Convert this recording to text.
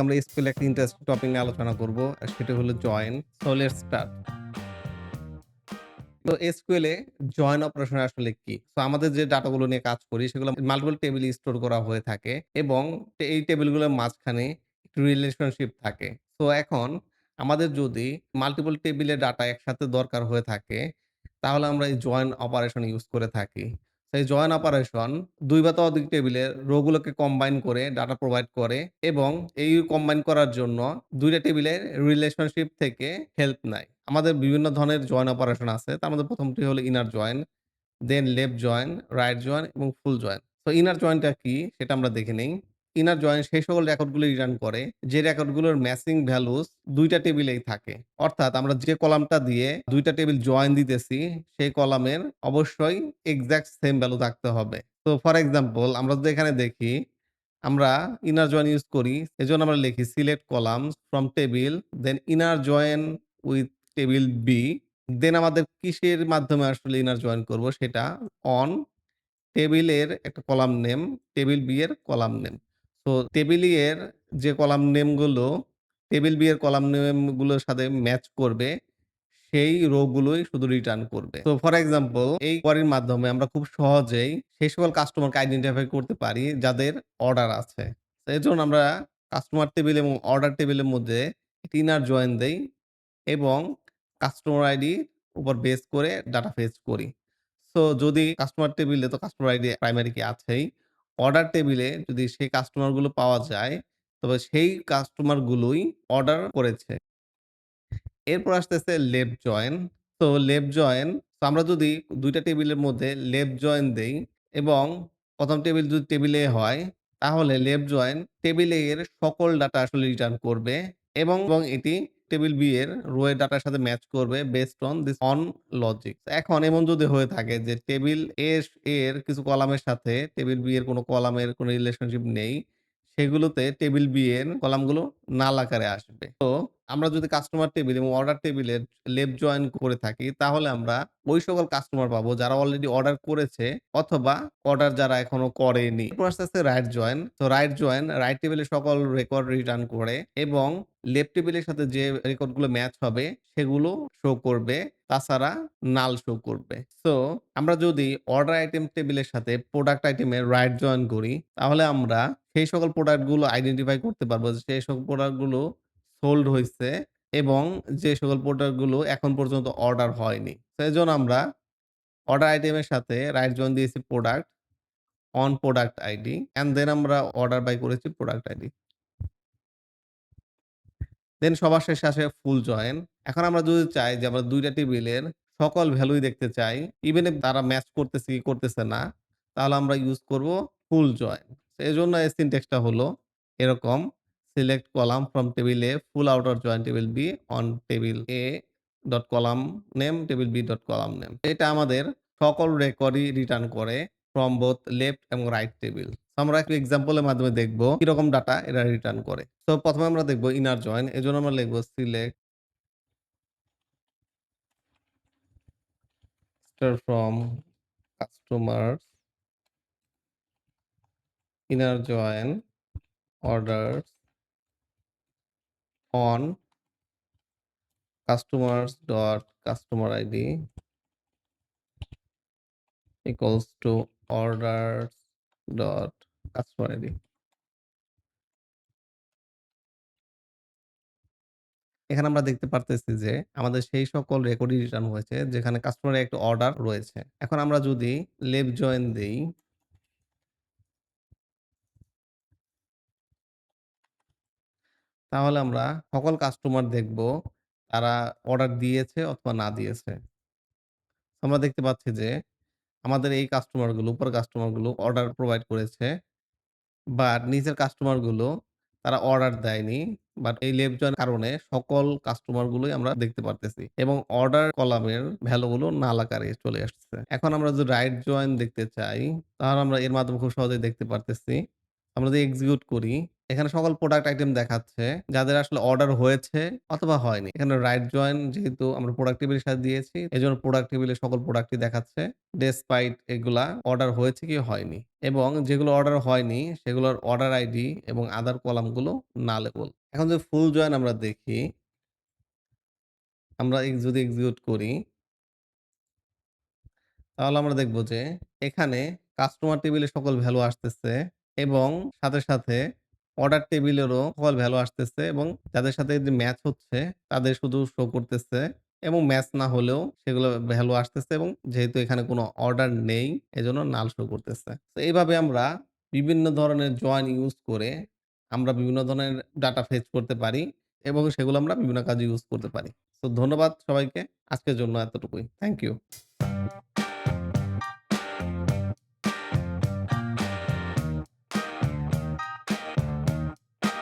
আমরা SQL একটা interesting topic নিয়ে আলোচনা করব। সেটা হলো জয়েন। So let's start. তো SQL এ জয়েন অপারেশন আসলে কি? সো আমাদের যে ডাটাগুলো নিয়ে কাজ করি সেগুলো মাল্টিপল টেবিল স্টোর করা হয়ে থাকে এবং এই টেবিলগুলোর মাঝখানে রিলেশনশিপ থাকে। তো এখন আমাদের যদি মাল্টিপল টেবিলের ডাটা একসাথে দরকার হয়ে থাকে, তাহলে আমরা এই জয়েন অপারেশন ইউজ করে থাকি। এই জয়েন অপারেশন দুই বা ততোধিক টেবিলের রোগুলোকে কম্বাইন করে ডাটা প্রোভাইড করে এবং এই কম্বাইন করার জন্য দুইটা টেবিলের রিলেশনশিপ থেকে হেল্প নেয়। আমাদের বিভিন্ন ধরনের জয়েন অপারেশন আছে। তার মধ্যে প্রথমটি হলো inner join, then left join, right join এবং ফুল জয়েন। তো ইনার জয়েনটা কি সেটা আমরা দেখে নেই। ইনার জয়েন সেই সকল রেকর্ডগুলো রিটার্ন করে যে রেকর্ডগুলোর ম্যাচিং ভ্যালুস দুইটা টেবিলেই থাকে। অর্থাৎ আমরা যে কলামটা দিয়ে দুইটা টেবিল জয়েন দিতেছি সেই কলামের অবশ্যই এক্সাক্ট সেম ভ্যালু থাকতে হবে। তো ফর এক্সাম্পল আমরা যদি এখানে দেখি, আমরা ইনার জয়েন ইউজ করি। এজন্য আমরা লিখি select columns from table then inner join with table B. Then আমাদের কিসের মাধ্যমে আসলে ইনার জয়েন করব সেটা অন টেবিলের একটা কলাম নেম, টেবিল বি এর column name. So table E এর যে কলাম নেমগুলো টেবিল বি এর কলাম নেমগুলোর সাথে ম্যাচ করবে, সেই রো গুলোই শুধু রিটার্ন করবে। তো ফর এক্সাম্পল এই কোয়েরির মাধ্যমে আমরা খুব সহজেই সেই সকল কাস্টমারকে আইডেন্টিফাই করতে পারি যাদের অর্ডার আছে। তো জন্য আমরা কাস্টমার টেবিল এবং অর্ডার টেবিলের মধ্যে টিনার জয়েন দেই এবং কাস্টমার আইডি উপর বেস করে ডাটা ফেচ করি। সো যদি কাস্টমার টেবিলে তো কাস্টমার আইডি প্রাইমারি কি আছেই। অর্ডার টেবিলে যদি সেই কাস্টমারগুলো পাওয়া যায়, তবে সেই কাস্টমার গুলোই অর্ডার করেছে। এরপর আসতেছে লেফট জয়েন। তো লেফট জয়েন তো আমরা যদি দুইটা টেবিলের মধ্যে লেফট জয়েন দেই এবং প্রথম টেবিল যদি টেবিলে হয়, তাহলে লেফট জয়েন টেবিলে এর সকল ডাটা আসলে রিটার্ন করবে এবং, এবং এটি টেবিল বি এর রো এর ডাটার সাথে ম্যাচ করবে based on this on logic. এখন এমন যদি হয়ে থাকে যে টেবিল এ এর কিছু কলামের সাথে টেবিল বি এর কোনো কলামের কোনো রিলেশনশিপ নেই, সেগুলোতে টেবিল বি এর কলামগুলো নাল আকারে আসবে। তো আমরা যদি কাস্টমার টেবিল এবং অর্ডার টেবিলের লেফট জয়েন করে থাকি, তাহলে আমরা ওই সকল কাস্টমার পাবো যারা অলরেডি অর্ডার করেছে অথবা অর্ডার যারা এখনও করেনি। আস্তে আসতেছে রাইট জয়েন। তো রাইট জয়েন রাইট টেবিলের সকল রেকর্ড রিটার্ন করে এবং লেফট টেবিলের সাথে যে রেকর্ডগুলো ম্যাচ হবে সেগুলো শো করবে। তাছাড়া নাল শো করবে। সো আমরা যদি অর্ডার আইটেম টেবিলের সাথে প্রোডাক্ট আইটেমের রাইট জয়েন করি, তাহলে আমরা সেই সকল প্রোডাক্টগুলো আইডেন্টিফাই করতে পারব সেই সকল প্রোডাক্টগুলো সোল্ড হয়েছে এবং যে সকল প্রোডাক্টগুলো এখন পর্যন্ত অর্ডার হয়নি। তো এজন্য আমরা অর্ডার আইটেমের সাথে রাইট জয়েন দিয়েছি product, on product ID and then আমরা অর্ডার বাই করেছি প্রোডাক্ট আইডি। দেন সবার শেষে আসে ফুল জয়েন। এখন আমরা যদি চাই যে আমরা দুইটা টেবিলের সকল ভ্যালুই দেখতে চাই, ইভেন তারা ম্যাচ করতেছে কি করতেছে না, তাহলে আমরা ইউজ করব ফুল জয়েন। এজন্য এই সিনট্যাক্সটা হলো এরকম select column from table A full outer join table B on table A dot column name table B dot column name. এটা আমাদের সকল রেকর্ডই রিটার্ন করে ফ্রম বোথ লেফট এবং রাইট টেবিল। আমরা একটু এক্সাম্পল এর মাধ্যমে দেখব কীরকম ডাটা এরা রিটার্ন করে। তো প্রথমে আমরা দেখব ইনার জয়েন। এজন্য আমরা লিখব select from customers inner join orders on customers dot customer id equals to orders dot customer id এখানে আমরা দেখতে পারতেছি যে আমাদের সেই সকল রেকর্ডই রিটার্ন হয়েছে, যেখানে কাস্টমারের একটা অর্ডার রয়েছে। এখন আমরা যদি লেফট জয়েন দেই তাহলে আমরা সকল কাস্টমার দেখব তারা অর্ডার দিয়েছে অথবা না দিয়েছে। আমরা দেখতে পাচ্ছি যে আমাদের এই কাস্টমারগুলো উপরের কাস্টমারগুলো অর্ডার প্রোভাইড করেছে। বাট নিচের কাস্টমারগুলো তারা অর্ডার দেয়নি। বাট এই লেফট জয়েন কারণে সকল কাস্টমারগুলোই আমরা দেখতে পারতেছি এবং অর্ডার কলামের ভ্যালু গুলো নাল আকারে চলে আসছে। এখন আমরা যদি রাইট জয়েন দেখতে চাই, তাহলে আমরা এর মাধ্যমে খুব সহজেই দেখতে পারতেছি। আমরা যদি এক্সিকিউট করি, এখানে সকল প্রোডাক্ট আইটেম দেখাচ্ছে। যাদের আসলে অর্ডার হয়েছে অথবা হয়নি। এখানে রাইট জয়েন যেহেতু আমরা প্রোডাক্ট টেবিলের সাথে দিয়েছি। এই জন্য প্রোডাক্ট টেবিলে সকল প্রোডাক্টই দেখাচ্ছে। ডেসপাইট এগুলা অর্ডার হয়েছে কি হয়নি। এবং যেগুলো অর্ডার হয়নি সেগুলোর অর্ডার আইডি এবং আদার কলামগুলো নালেবল। এখন যদি ফুল জয়েন আমরা দেখি আমরা যদি এক্সিকিউট করি তাহলে আমরা দেখব যে এখানে কাস্টমার টেবিলে সকল ভ্যালু আসতেছে এবং সাথে, সাথে অর্ডার টেবিলেরও সকল ভ্যালু আসতেছে এবং যাদের সাথে যে ম্যাচ হচ্ছে, তাদের শুধু শো করতেছে এবং ম্যাচ না হলেও সেগুলো ভ্যালু আসতেছে এবং যেহেতু এখানে কোনো অর্ডার নেই, এজন্য নাল শো করতেছে। তো এইভাবে আমরা বিভিন্ন ধরনের জয়েন ইউজ করে আমরা বিভিন্ন ধরনের ডাটা ফেচ করতে পারি এবং সেগুলো আমরা বিভিন্ন কাজে ইউজ করতে পারি। তো ধন্যবাদ সবাইকে। আজকের জন্য এতটুকুই। Thank you.